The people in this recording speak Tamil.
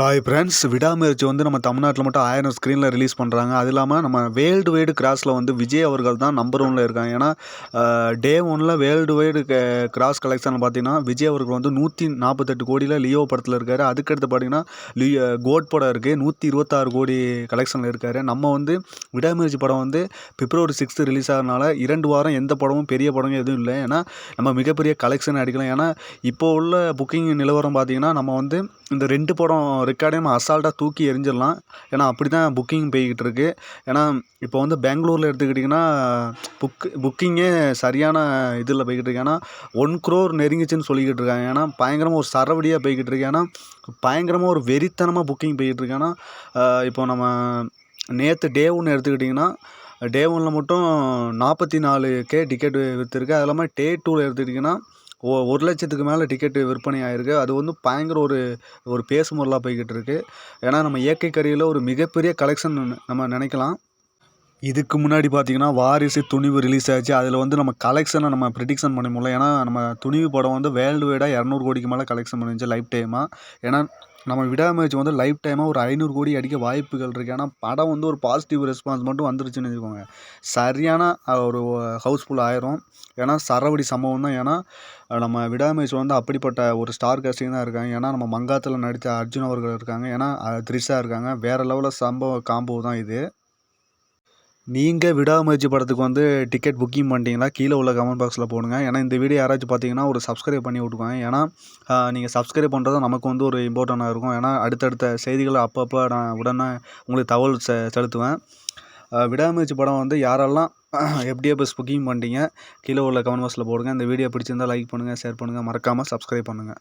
ஹாய் ஃப்ரெண்ட்ஸ் விடாமுயற்சி வந்து நம்ம தமிழ்நாட்டில் மட்டும் ஆயிரம் ஸ்க்ரீனில் ரிலீஸ் பண்ணுறாங்க அது இல்லாமல் நம்ம வேர்ல்டு வைடு கிராஸில் வந்து விஜய் அவர்கள் தான் நம்பர் ஒனில் இருக்காங்க. ஏன்னா டே ஒனில் வேர்ல்டு வைடு கிராஸ் கலெக்ஷன் பார்த்தீங்கன்னா விஜய் அவர்கள் வந்து நூற்றி நாற்பத்தெட்டு கோடியில் லியோ படத்தில் இருக்கார். அதுக்கடுத்து பார்த்தீங்கன்னா லியோ கோட் படம் இருக்குது நூற்றி இருபத்தாறு கோடி கலெக்ஷனில் இருக்கார். நம்ம வந்து விடாமுயற்சி படம் வந்து பிப்ரவரி சிக்ஸ்த்து ரிலீஸ் ஆகிறனால இரண்டு வாரம் எந்த படமும் பெரிய படமும் எதுவும் இல்லை. ஏன்னா நம்ம மிகப்பெரிய கலெக்ஷன் அடிக்கலாம் ஏன்னா இப்போ உள்ள புக்கிங் நிலவரம் பார்த்தீங்கன்னா நம்ம வந்து இந்த ரெண்டு படம் ரெக்கார்டையும் நம்ம அசால்ட்டாக தூக்கி எரிஞ்சிடலாம் ஏன்னா அப்படி தான் புக்கிங் போய்கிட்டு இருக்கு ஏன்னா இப்போ வந்து பெங்களூரில் எடுத்துக்கிட்டிங்கன்னா புக் புக்கிங்கே சரியான இதில் போய்கிட்டு இருக்கு ஏன்னா ஒன் க்ரோர் நெருங்கிச்சின்னு சொல்லிக்கிட்டு இருக்காங்க ஏன்னா பயங்கரமாக ஒரு சரவடியாக போய்கிட்டு இருக்கு ஏன்னா பயங்கரமாக ஒரு வெறித்தனமாக புக்கிங் போய்கிட்டு இருக்கு ஏன்னா இப்போ நம்ம நேற்று டே ஒன்று எடுத்துக்கிட்டிங்கன்னா டே ஒன்னில் மட்டும் நாற்பத்தி நாலு கே டிக்கெட் விற்றுருக்கு அது இல்லாமல் டே டூவில் எடுத்துக்கிட்டிங்கன்னா ஒ ஒரு லட்சத்துக்கு மேலே டிக்கெட்டு விற்பனை ஆகிருக்கு அது வந்து பயங்கர ஒரு ஒரு பேசு பொருளாக போய்கிட்டு இருக்குது ஏன்னா நம்ம இயற்கை கருவியில் ஒரு மிகப்பெரிய கலெக்ஷன் நம்ம நினைக்கலாம். இதுக்கு முன்னாடி பார்த்தீங்கன்னா வாரிசு துணிவு ரிலீஸ் ஆச்சு. அதில் வந்து நம்ம கலெக்ஷனை நம்ம ப்ரிடிக்ஷன் பண்ண முடியல ஏன்னா நம்ம துணிவு படம் வந்து வேர்ல்டு வைடாக இரநூறு கோடிக்கு மேலே கலெக்ஷன் பண்ணிச்சு லைஃப் டைமாக ஏன்னா நம்ம விடாமுயற்சி வந்து லைஃப் டைமாக ஒரு ஐநூறு கோடி அடிக்க வாய்ப்புகள் இருக்குது ஏன்னா படம் வந்து ஒரு பாசிட்டிவ் ரெஸ்பான்ஸ் மட்டும் வந்துருச்சுன்னு வச்சுக்கோங்க. சரியான ஒரு ஹவுஸ்ஃபுல் ஆயிரும். ஏன்னா சரவடி சம்பவம் தான். ஏன்னா நம்ம விடாமுயற்சி வந்து அப்படிப்பட்ட ஒரு ஸ்டார் காஸ்டிங் தான் இருக்காங்க. ஏன்னா நம்ம மங்காத்தில் நடித்த அர்ஜுன் அவர்கள் இருக்காங்க. ஏன்னா த்ரிஷா இருக்காங்க. வேறு லெவலில் சம்பவ காம்போ தான் இது. நீங்கள் விடாமுயற்சி படத்துக்கு வந்து டிக்கெட் புக்கிங் பண்ணிட்டீங்களா கீழே உள்ள கமெண்ட் பாக்ஸில் போடுங்க. ஏன்னா இந்த வீடியோ யாராச்சும் பார்த்தீங்கன்னா ஒரு சப்ஸ்கிரைப் பண்ணி விட்டுக்கோங்க ஏன்னா நீங்கள் சப்ஸ்கிரைப் பண்ணுறது நமக்கு வந்து ஒரு இம்பார்ட்டண்ட்டாக இருக்கும். ஏன்னா அடுத்தடுத்த செய்திகளை அப்பப்போ நான் உடனே உங்களுக்கு தகவல் செ செலுத்துவேன். விடாமுயற்சி படம் வந்து யாரெல்லாம் எப்படியே பஸ் புக்கிங் பண்ணிட்டீங்க கீழே உள்ள கமெண்ட் பாக்ஸில் போடுங்க. இந்த வீடியோ பிடிச்சிருந்தால் லைக் பண்ணுங்கள் ஷேர் பண்ணுங்கள் மறக்காமல் சப்ஸ்கிரைப் பண்ணுங்கள்